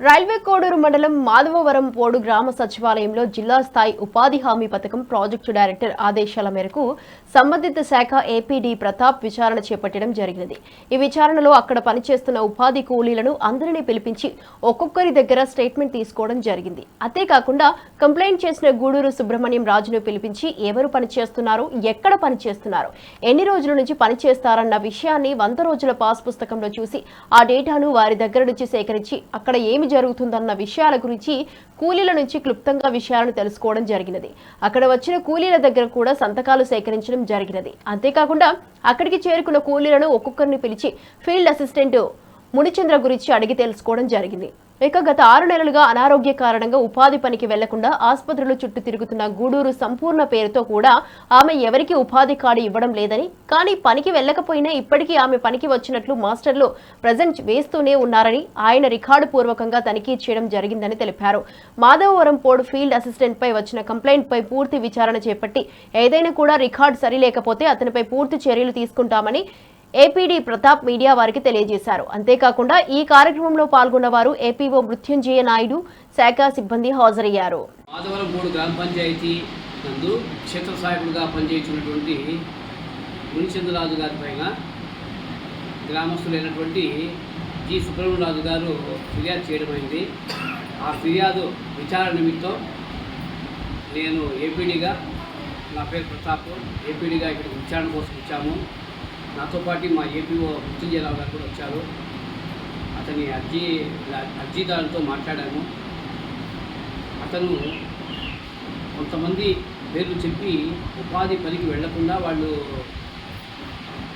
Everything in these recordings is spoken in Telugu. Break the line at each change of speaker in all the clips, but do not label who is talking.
రైల్వే కోడూరు మండలం మాధవవరం పోడు గ్రామ సచివాలయంలో జిల్లా స్థాయి ఉపాధి హామీ పథకం ప్రాజెక్టు డైరెక్టర్ ఆదేశాల మేరకు సంబంధిత శాఖ ఏపీడీ ప్రతాప్ విచారణ చేపట్టడం జరిగినది. ఈ విచారణలో అక్కడ పనిచేస్తున్న ఉపాధి కూలీలను అందరినీ పిలిపించి ఒక్కొక్కరి దగ్గర స్టేట్మెంట్ తీసుకోవడం జరిగింది. అంతేకాకుండా కంప్లైంట్ చేసిన గూడూరు సుబ్రహ్మణ్యం రాజును పిలిపించి ఎవరు పనిచేస్తున్నారు ఎక్కడ పనిచేస్తున్నారు ఎన్ని రోజుల నుంచి పనిచేస్తారన్న విషయాన్ని వంద రోజుల పాస్ పుస్తకంలో చూసి ఆ డేటాను వారి దగ్గర నుంచి సేకరించి అక్కడ ఏమి జరుగుతుందన్న విషయాల గురించి కూలీల నుంచి క్లుప్తంగా విషయాలను తెలుసుకోవడం జరిగినది. అక్కడ వచ్చిన కూలీల దగ్గర కూడా సంతకాలు సేకరించడం జరిగినది. అంతేకాకుండా అక్కడికి చేరుకున్న కూలీలను ఒక్కొక్కరిని పిలిచి ఫీల్డ్ అసిస్టెంట్ మునిచంద్ర గురించి అడిగి తెలుసుకోవడం జరిగింది. ఇక గత ఆరు నెలలుగా అనారోగ్య కారణంగా ఉపాధి పనికి వెళ్ళకుండా ఆసుపత్రులు చుట్టూ తిరుగుతున్న గూడూరు సంపూర్ణ పేరుతో కూడా ఆమె ఎవరికి ఉపాధి కార్డు ఇవ్వడం లేదని కానీ పనికి వెళ్ళకపోయినా ఇప్పటికీ ఆమె పనికి వచ్చినట్లు మాస్టర్లు ప్రజెంట్ వేస్తూనే ఉన్నారని ఆయన రికార్డు పూర్వకంగా తనిఖీ చేయడం జరిగిందని తెలిపారు. మాధవవరం పోర్డు ఫీల్డ్ అసిస్టెంట్ పై వచ్చిన కంప్లైంట్ పై పూర్తి విచారణ చేపట్టి ఏదైనా కూడా రికార్డు సరిలేకపోతే అతనిపై పూర్తి చర్యలు తీసుకుంటామని ఏపీడీ ప్రతాప్ మీడియా వారికి తెలియజేశారు. అంతేకాకుండా ఈ కార్యక్రమంలో పాల్గొన్న వారు ఏపీఓ మృత్యుంజయ నాయుడు శాఖ సిబ్బంది హాజరయ్యారు.
మాధవరం మూడు గ్రామ పంచాయతీ నందు క్షేత్ర సహాయకుడిగా పనిచేస్తున్నటువంటి మునిచంద్రరాజు గారి పైన గ్రామస్తులైనటువంటి జి. సుబ్రహ్మణ్యరాజు గారు ఫిర్యాదు చేయడమైంది ఆ ఫిర్యాదు విచారణ నిమిత్తం నేను ఏపీడీగా నా పేరు ప్రతాప్ ఏపీడీగా ఇక్కడికి విచారణ కోసం వచ్చాము. నాతో పాటు మా ఏపీఓ మృత్యుంజయరావు గారు కూడా వచ్చారు. అతని అర్జీ అర్జీదారులతో మాట్లాడాము. అతను కొంతమంది పేర్లు చెప్పి ఉపాధి పనికి వెళ్ళకుండా వాళ్ళు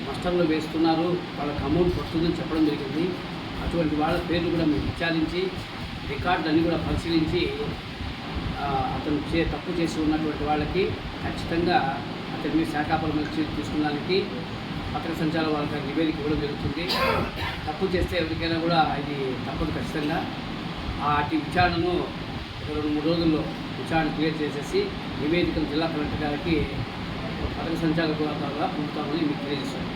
నష్టంలో వేస్తున్నారు. వాళ్ళకి అమౌంట్ వస్తుందని చెప్పడం జరిగింది. అటువంటి వాళ్ళ పేర్లు కూడా మేము విచారించి రికార్డులన్నీ కూడా పరిశీలించి అతను చే తప్పు చేసి ఉన్నటువంటి వాళ్ళకి ఖచ్చితంగా అతని మీద శాఖాపరమైన తీసుకున్న తీసుకున్నానికి పత్రిక సంచాల వాళ్ళకి నివేదిక ఇవ్వడం జరుగుతుంది. తప్పు చేస్తే ఎవరికైనా కూడా ఇది తప్పదు ఖచ్చితంగా. అటు విచారణను రెండు మూడు రోజుల్లో విచారణ క్లియర్ చేసేసి నివేదికను జిల్లా కలెక్టర్ గారికి పత్రిక సంచాలకుల ద్వారా పంపుతామని మీకు తెలియజేస్తాను